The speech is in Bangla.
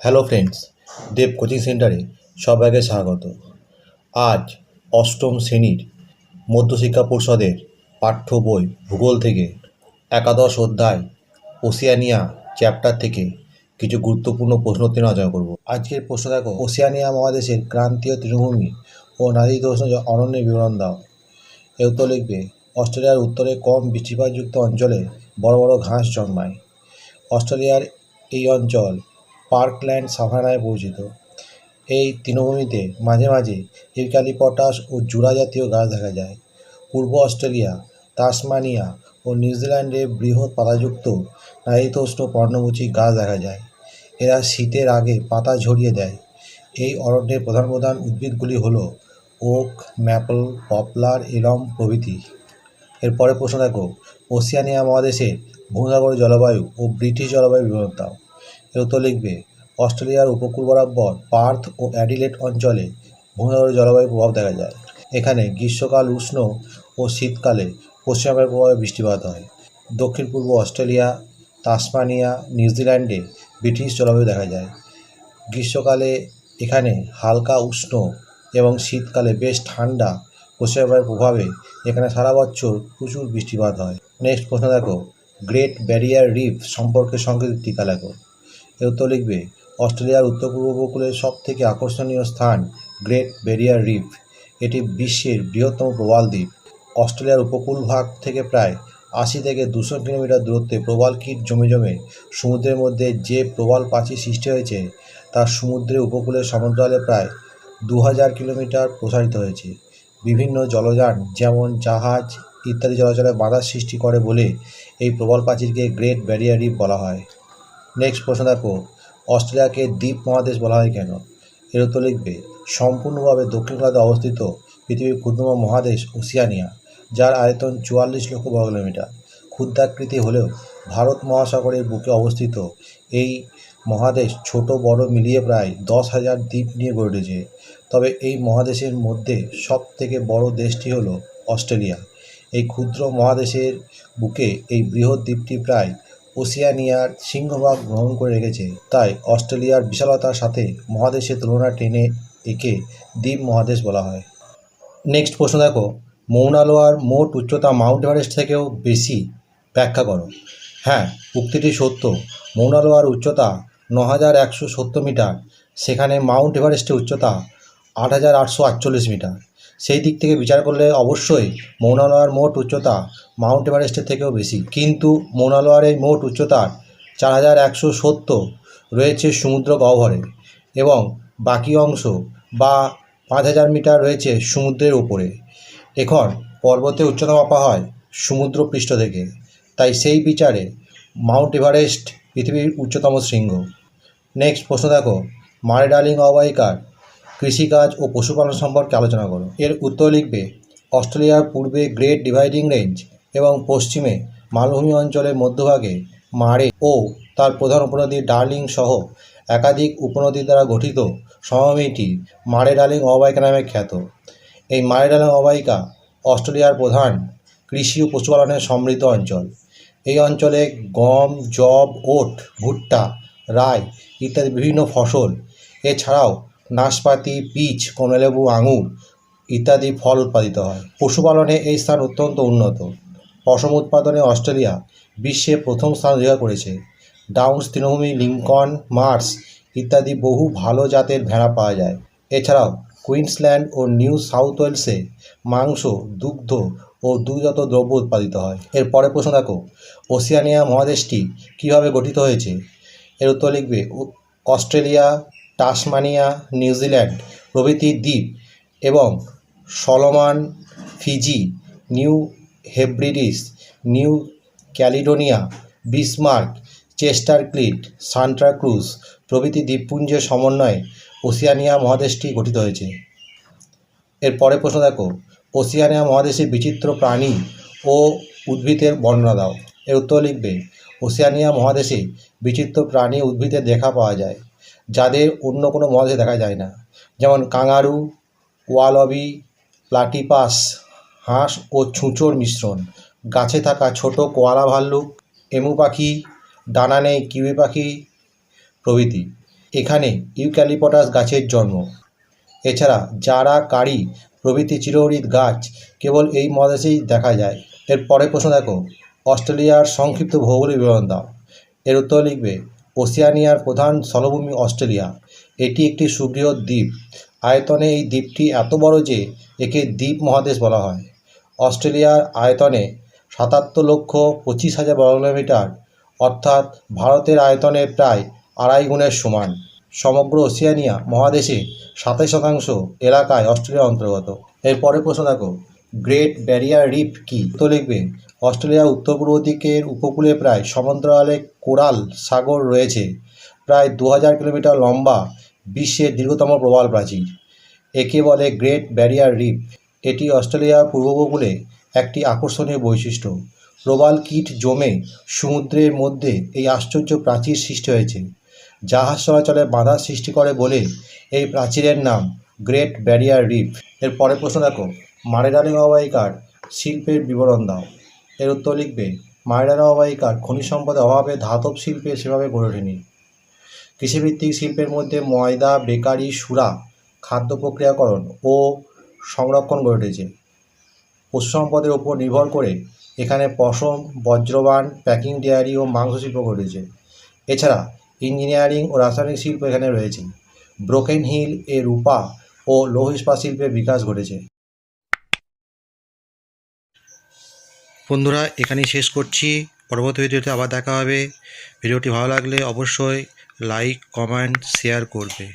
হ্যালো ফ্রেন্ডস দেব কোচিং সেন্টারে সবাইকে স্বাগত। আজ অষ্টম শ্রেণির মধ্যশিক্ষা পরিষদের পাঠ্য বই ভূগোল থেকে একাদশ অধ্যায় ওসিয়ানিয়া চ্যাপ্টার থেকে কিছু গুরুত্বপূর্ণ প্রশ্ন উত্তর আলোচনা করব। আজকের প্রশ্ন দেখো, ওসিয়ানিয়া মহাদেশের ক্রান্তীয় তৃণভূমি ও নারীদোষ অরণ্যের বিবরণ দাও। এ উত্তর লিখবে, অস্ট্রেলিয়ার উত্তরে কম বৃষ্টিপাতযুক্ত অঞ্চলে বড় বড় ঘাস জন্মায়। অস্ট্রেলিয়ার এই অঞ্চল পার্কল্যান্ড সাভানায় পরিচিত এই তৃণভূমিতে মাঝে মাঝে ইউক্যালিপটাস ও জুড়া জাতীয় গাছ দেখা যায়। পূর্ব অস্ট্রেলিয়া, তাসমানিয়া ও নিউজিল্যান্ডে বৃহৎ পাতাযুক্ত নারীতোষ্ণ পর্ণমোচী গাছ দেখা যায়। এরা শীতের আগে পাতা ঝরিয়ে দেয়। এই অরণ্যের প্রধান প্রধান উদ্ভিদগুলি হল ওক, ম্যাপল, পপলার, এলম প্রভৃতি। এরপরে প্রশ্ন দেখো, ওসিয়ানিয়া মহাদেশের ভূমধ্যসাগর জলবায়ু ও ব্রিটিশ জলবায়ু বিবরণ দাও লিখবে, অস্ট্রেলিয়ার উপকূল বরাবর পার্থ ও অ্যাডিলেট অঞ্চলে ভূমধ্যসাগরের জলবায়ুর প্রভাব দেখা যায়। এখানে গ্রীষ্মকাল উষ্ণ ও শীতকালে পশ্চিমবঙ্গের প্রভাবে বৃষ্টিপাত হয়। দক্ষিণ পূর্ব অস্ট্রেলিয়া, তাসমানিয়া, নিউজিল্যান্ডে ব্রিটিশ জলবায়ু দেখা যায়। গ্রীষ্মকালে এখানে হালকা উষ্ণ এবং শীতকালে বেশ ঠান্ডা পশ্চিমবঙ্গের প্রভাবে এখানে সারা বছর প্রচুর বৃষ্টিপাত হয়। নেক্সট প্রশ্ন দেখো, গ্রেট ব্যারিয়ার রিফ সম্পর্কে সংকেত টিকা লেখো। এর উত্তর লিখবে, অস্ট্রেলিয়ার উত্তর পূর্ব উপকূলের সব থেকে আকর্ষণীয় স্থান গ্রেট ব্যারিয়ার রিফ। এটি বিশ্বের বৃহত্তম প্রবাল দ্বীপ। অস্ট্রেলিয়ার উপকূল ভাগ থেকে প্রায় আশি থেকে দুশো কিলোমিটার দূরত্বে প্রবাল কীট জমে জমে সমুদ্রের মধ্যে যে প্রবাল প্রাচীর সৃষ্টি হয়েছে, তা সমুদ্রের উপকূলের সমুদ্রালে প্রায় দু হাজার কিলোমিটার প্রসারিত হয়েছে। বিভিন্ন জলযান যেমন জাহাজ, ইত্যাদি চলাচলে বাধার সৃষ্টি করে বলে এই প্রবাল প্রাচীরকে গ্রেট ব্যারিয়ার রিফ বলা হয়। নেক্সট প্রশ্ন দেখো, অস্ট্রেলিয়াকে দ্বীপ মহাদেশ বলা হয় কেন? এর উত্তর লিখবে, সম্পূর্ণভাবে দক্ষিণ গোলার্ধে অবস্থিত পৃথিবীর ক্ষুদ্রতম মহাদেশ ওসিয়ানিয়া, যার আয়তন চুয়াল্লিশ লক্ষ বর্গ কিলোমিটার। ক্ষুদ্রাকৃতি হলেও ভারত মহাসাগরের বুকে অবস্থিত এই মহাদেশ ছোট, বড়, মিলিয়ে প্রায় দশ হাজার দ্বীপ নিয়ে গড়ে উঠেছে। তবে এই মহাদেশের মধ্যে সব থেকে বড় দেশটি হলো অস্ট্রেলিয়া। এই ক্ষুদ্র মহাদেশের বুকে এই বৃহৎ দ্বীপটি প্রায় ওসিয়ানিয়ার সিংহভাগ গ্রহণ করে রেখেছে। তাই অস্ট্রেলিয়ার বিশালতার সাথে মহাদেশের তুলনা টেনে একে দ্বীপ মহাদেশ বলা হয়। নেক্সট প্রশ্ন দেখো। মৌনালোয়ার মোট উচ্চতা মাউন্ট এভারেস্ট থেকেও বেশি। ব্যাখ্যা করো। হ্যাঁ উক্তিটি সত্য। মৌনালোয়ার উচ্চতা ন হাজার একশো সত্তর মিটার। সেখানে মাউন্ট এভারেস্টের উচ্চতা আট হাজার আটশো আটচল্লিশ মিটার। সেই দিক থেকে বিচার করলে অবশ্যই মৌনালোয়ার মোট উচ্চতা মাউন্ট এভারেস্টের থেকেও বেশি। কিন্তু মৌনালোয়ারের মোট উচ্চতার চার হাজার একশো সত্তর রয়েছে সমুদ্র গহ্বরে এবং বাকি অংশ বা পাঁচ হাজার মিটার রয়েছে সমুদ্রের উপরে। এখন পর্বতে উচ্চতা মাপা হয় সমুদ্র পৃষ্ঠ থেকে। তাই সেই বিচারে মাউন্ট এভারেস্ট পৃথিবীর উচ্চতম শৃঙ্গ। নেক্সট প্রশ্ন দেখো, মারে ডার্লিং অববাহিকার কৃষিকাজ ও পশুপালন সম্পর্কে আলোচনা করো। এর উত্তর লিখবে অস্ট্রেলিয়ার পূর্বে গ্রেট ডিভাইডিং রেঞ্জ এবং পশ্চিমে মালভূমি অঞ্চলের মধ্যভাগে মারে ও তার প্রধান উপনদী ডার্লিং সহ একাধিক উপনদী দ্বারা গঠিত সমভূমিটি মারে ডার্লিং অববাহিকা নামে খ্যাত। এই মারে ডার্লিং অববাহিকা অস্ট্রেলিয়ার প্রধান কৃষি ও পশুপালনের সমৃদ্ধ অঞ্চল। এই অঞ্চলে গম জব ওট, ভুট্টা, রাই ইত্যাদি বিভিন্ন ফসল, এছাড়াও নাশপাতি, পিচ, কমলালেবু, আঙুর ইত্যাদি ফল উৎপাদিত হয়। পশুপালনে এই স্থান অত্যন্ত উন্নত। পশম উৎপাদনে অস্ট্রেলিয়া বিশ্বে প্রথম স্থান অধিকার করেছে। ডাউন্স, তৃণভূমি, লিঙ্কন, মার্স ইত্যাদি বহু ভালো জাতের ভেড়া পাওয়া যায়। এছাড়াও কুইন্সল্যান্ড ও নিউ সাউথ ওয়েলসে মাংস, দুগ্ধ ও দুগ্ধজাত দ্রব্য উৎপাদিত হয়। এর পরে প্রশ্ন দেখো, ওসিয়ানিয়া মহাদেশটি কীভাবে গঠিত হয়েছে? এর উত্তর লিখবে অস্ট্রেলিয়া, টাসমানিয়া, নিউজিল্যান্ড প্রভৃতি দ্বীপ এবং Solomon, Fiji, New Hebrides, New Caledonia, Bismarck, Chester ক্লিট সান্ট্রা ক্রুজ প্রভৃতি দ্বীপপুঞ্জের সমন্বয়ে ওসিয়ানিয়া মহাদেশটি গঠিত হয়েছে। এর পরে প্রশ্ন দেখো, ওসিয়ানিয়া মহাদেশে বিচিত্র প্রাণী ও উদ্ভিদের বর্ণনা দাও। এর উত্তর লিখবে, ওসিয়ানিয়া মহাদেশে বিচিত্র প্রাণী উদ্ভিদের দেখা পাওয়া যায়, যাদের অন্য কোনো মহাদেশে দেখা যায় না। যেমন কাঙারু ওয়ালবি, প্লাটিপাস হাঁস ও ছুঁচোর মিশ্রণ। গাছে থাকা ছোট কোয়ালা ভাল্লুক, এমু পাখি, ডানা নেই কিউই পাখি প্রভৃতি। এখানে ইউক্যালিপটাস গাছের জন্ম। এছাড়া জারা কারি প্রভৃতি চিরহরিৎ গাছ, কেবল এই মহাদেশেই দেখা যায়। এর পরে প্রশ্ন দেখো। অস্ট্রেলিয়ার সংক্ষিপ্ত ভৌগোলিক বিবরণ দাও। এর উত্তর লিখবে, ওসিয়ানিয়ার প্রধান স্থলভূমি অস্ট্রেলিয়া। এটি একটি সুবৃহৎ দ্বীপ। আয়তনে এই দ্বীপটি এত বড় যে একে দ্বীপ মহাদেশ বলা হয়। অস্ট্রেলিয়ার আয়তনে সাতাত্তর লক্ষ পঁচিশ হাজার বর্গ কিলোমিটার অর্থাৎ ভারতের আয়তনের প্রায় আড়াই গুণের সমান। সমগ্র ওসিয়ানিয়া মহাদেশে সাতাশ শতাংশ এলাকায় অস্ট্রেলিয়া অন্তর্গত। এরপরে প্রশ্ন দেখো, গ্রেট ব্যারিয়ার রিফ কি? তো লিখবে, অস্ট্রেলিয়ার উত্তর পূর্ব দিকের উপকূলে প্রায় সমান্তরালে কোরাল সাগর রয়েছে, প্রায় দু হাজার কিলোমিটার লম্বা, বিশ্বের দীর্ঘতম প্রবাল প্রাচীর। একে বলে গ্রেট ব্যারিয়ার রিফ। এটি অস্ট্রেলিয়ার পূর্ব উপকূলে একটি আকর্ষণীয় বৈশিষ্ট্য। প্রবাল কীট জমে সমুদ্রের মধ্যে এই আশ্চর্য প্রাচীর সৃষ্টি হয়েছে, জাহাজ চলাচলে বাধা সৃষ্টি করে বলে এই প্রাচীরের নাম গ্রেট ব্যারিয়ার রিফ। এর পরের প্রশ্ন দেখো মারেডালিং অববাহিকার শিল্পের বিবরণ দাও। এর উত্তর লিখবে মারেডালিং অববাহিকার খনিজ সম্পদের অভাবে ধাতব শিল্পে সেভাবে গড়ে ওঠেনি। কৃষিভিত্তিক শিল্পের মধ্যে ময়দা, বেকারি, সুরা, খাদ্য প্রক্রিয়াকরণ ও সংরক্ষণ গড়ে উঠেছে। পশু সম্পদের উপর নির্ভর করে এখানে পশম, বজ্রবান, প্যাকিং ডেয়ারি ও মাংস শিল্প ঘটেছে এছাড়া ইঞ্জিনিয়ারিং ও রাসায়নিক শিল্প এখানে রয়েছে। ব্রোকেন হিল এ রূপা ও লৌহ ইস্পাত শিল্পের বিকাশ ঘটেছে। বন্ধুরা, এখানেই শেষ করছি। পরবর্তী ভিডিওতে আবার দেখা হবে। ভিডিওটি ভালো লাগলে অবশ্যই লাইক কমেন্ট শেয়ার করবে।